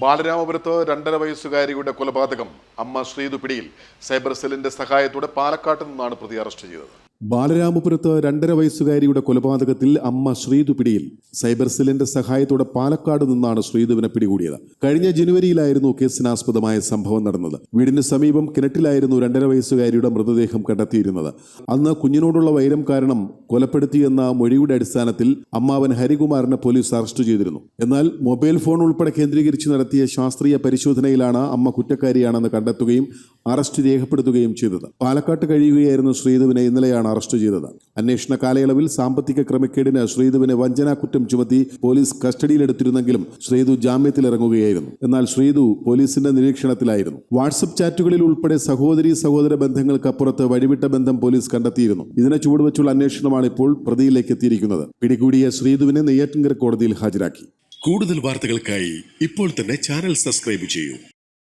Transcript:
ബാലരാമപുരത്ത് രണ്ടര വയസ്സുകാരിയുടെ കൊലപാതകം അമ്മ ശ്രീതു പിടിയിൽ സൈബർ സെല്ലിന്റെ സഹായത്തോടെ പാലക്കാട്ട് നിന്നാണ് പ്രതി അറസ്റ്റ് ചെയ്തത്. ബാലരാമപുരത്ത് രണ്ടര വയസ്സുകാരിയുടെ കൊലപാതകത്തിൽ അമ്മ ശ്രീതു പിടിയിൽ സൈബർ സെല്ലിന്റെ സഹായത്തോടെ പാലക്കാട് നിന്നാണ് ശ്രീതുവിനെ പിടികൂടിയത്. കഴിഞ്ഞ ജനുവരിയിലായിരുന്നു കേസിനാസ്പദമായ സംഭവം നടന്നത്. വീടിന് സമീപം കിണറ്റിലായിരുന്നു രണ്ടര വയസ്സുകാരിയുടെ മൃതദേഹം കണ്ടെത്തിയിരുന്നത്. അന്ന് കുഞ്ഞിനോടുള്ള വൈരം കാരണം കൊലപ്പെടുത്തിയെന്ന മൊഴിയുടെ അടിസ്ഥാനത്തിൽ അമ്മാവൻ ഹരികുമാറിനെ പോലീസ് അറസ്റ്റ് ചെയ്തിരുന്നു. എന്നാൽ മൊബൈൽ ഫോൺ ഉൾപ്പെടെ കേന്ദ്രീകരിച്ച് നടത്തിയ ശാസ്ത്രീയ പരിശോധനയിലാണ് അമ്മ കുറ്റക്കാരിയാണെന്ന് കണ്ടെത്തുകയും അറസ്റ്റ് രേഖപ്പെടുത്തുകയും ചെയ്തത്. പാലക്കാട്ട് കഴിയുകയായിരുന്നു ശ്രീധുവിനെ ഇന്നലെയാണ് അറസ്റ്റ് ചെയ്തത്. അന്വേഷണ കാലയളവിൽ സാമ്പത്തിക ക്രമക്കേടിന് ശ്രീധുവിനെ വഞ്ചനാ കുറ്റം ചുമത്തി പോലീസ് കസ്റ്റഡിയിലെടുത്തിരുന്നെങ്കിലും ശ്രീധു ജാമ്യത്തിലിറങ്ങുകയായിരുന്നു. എന്നാൽ ശ്രീധു പോലീസിന്റെ നിരീക്ഷണത്തിലായിരുന്നു. വാട്സപ്പ് ചാറ്റുകളിൽ ഉൾപ്പെടെ സഹോദരി സഹോദര ബന്ധങ്ങൾക്കപ്പുറത്ത് വഴിവിട്ട ബന്ധം പോലീസ് കണ്ടെത്തിയിരുന്നു. ഇതിനെ ചുവടുവെച്ചുള്ള അന്വേഷണമാണ് ഇപ്പോൾ പ്രതിയിലേക്ക് എത്തിയിരിക്കുന്നത്. പിടികൂടിയ ശ്രീധുവിനെ നെയ്യാറ്റിൻകര കോടതിയിൽ ഹാജരാക്കി. കൂടുതൽ വാർത്തകൾക്കായി ഇപ്പോൾ തന്നെ ചാനൽ സബ്സ്ക്രൈബ് ചെയ്യൂ.